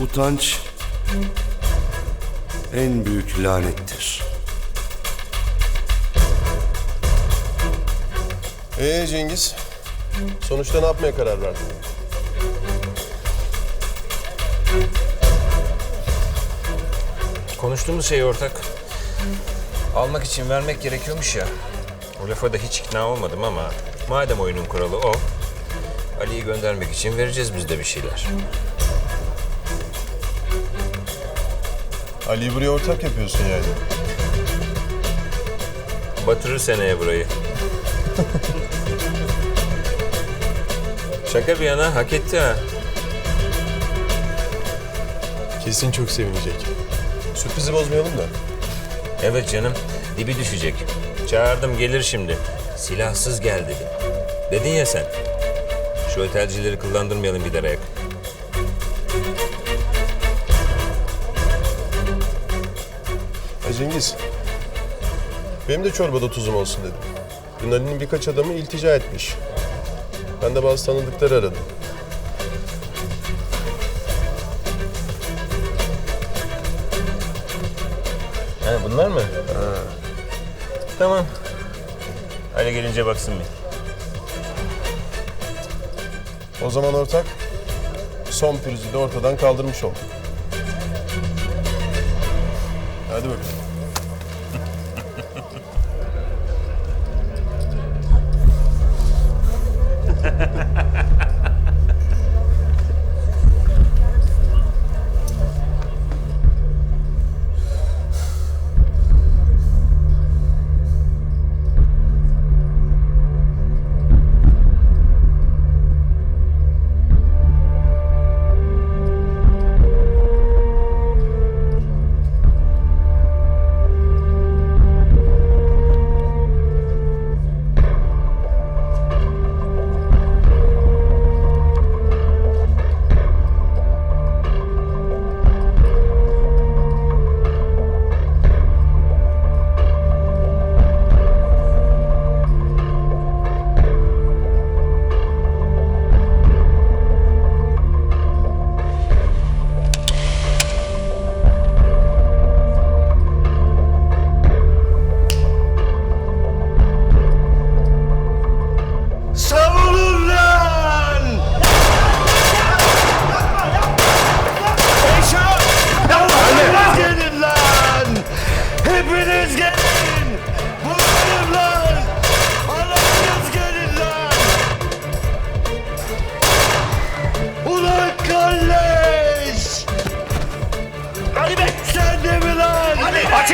Utanç en büyük lanettir. Ee Cengiz, sonuçta ne yapmaya karar verdin? Konuştuğumuz şey ortak. Almak için vermek gerekiyormuş ya. O lafa da hiç ikna olmadım ama madem oyunun kuralı o, Ali'yi göndermek için vereceğiz biz de bir şeyler. Ali'yi buraya ortak yapıyorsun yani. Batırır seneye burayı. Şaka bir yana hak etti ha. Kesin çok sevinecek. Sürprizi bozmayalım da. Evet canım, dibi düşecek. Çağırdım gelir şimdi. Silahsız gel dedim. Dedin ya sen. Şu otelcileri kullandırmayalım gider ayak. Ha Cengiz, benim de çorbada tuzum olsun dedim. Dün Ali'nin birkaç adamı iltica etmiş. Ben de bazı tanıdıkları aradım. Ha, bunlar mı? Tamam. Ali gelince baksın bir. O zaman ortak, son pürüzü de ortadan kaldırmış olduk. Hadi bakalım.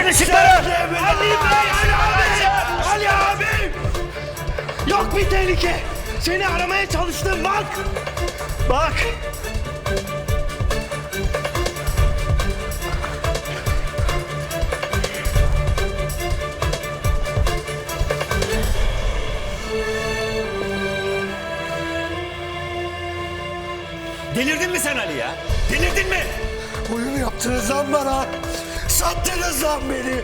Açın ışıkları! Ali Bey! Ali abi! Ali abi! Yok bir tehlike. Seni aramaya çalıştım bak. Bak. Delirdin mi sen Ali ya? Delirdin mi? Oyun yaptınız lan bana. Sattınız lan beni.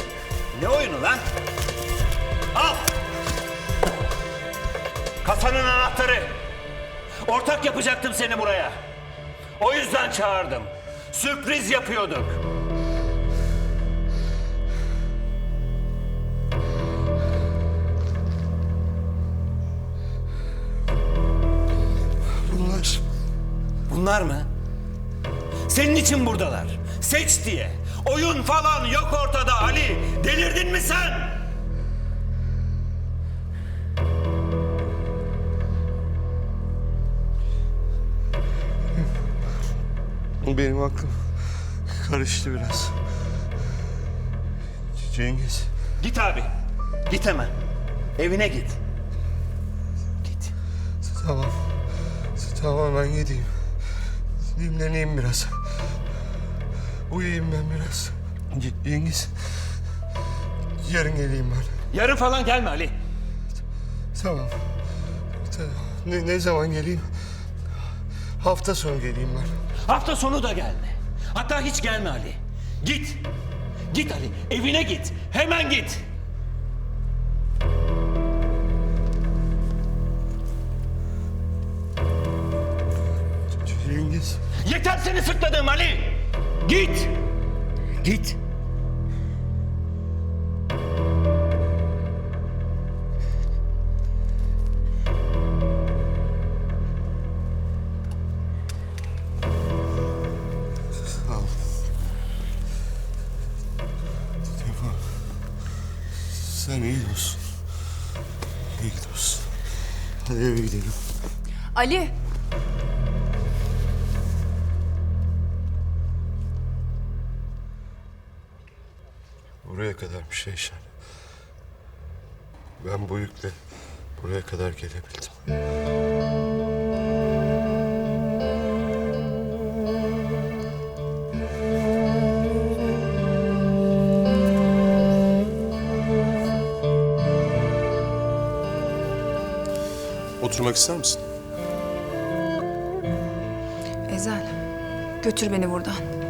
Ne oyunu lan? Al. Kasanın anahtarı. Ortak yapacaktım seni buraya. O yüzden çağırdım. Sürpriz yapıyorduk. Bunlar Bunlar mı? Senin için buradalar. Seç diye. Oyun falan yok ortada Ali. Delirdin mi sen? benim aklım karıştı biraz. Cengiz. Git abi. Git hemen. Evine git. Git. Tamam. Tamam ben gideyim. Dinleneyim biraz. Uyuyayım ben biraz. Cengiz. Yarın geleyim ben. Yarın falan gelme Ali. Tamam. Tamam. Ne, ne zaman geleyim? Hafta sonu geleyim ben. Hafta sonu da gelme. Hatta hiç gelme Ali. Git. Git Ali. Evine git. Hemen git. Cengiz. Yeter seni sırtladığım Ali. Git! Git! Sen iyi dostsun. İyi dostsun. Hadi eve gidelim. Ali. Buraya kadar bir şey Şen. Ben bu yükle buraya kadar gelebildim. Oturmak ister misin? Ezel. Götür beni buradan.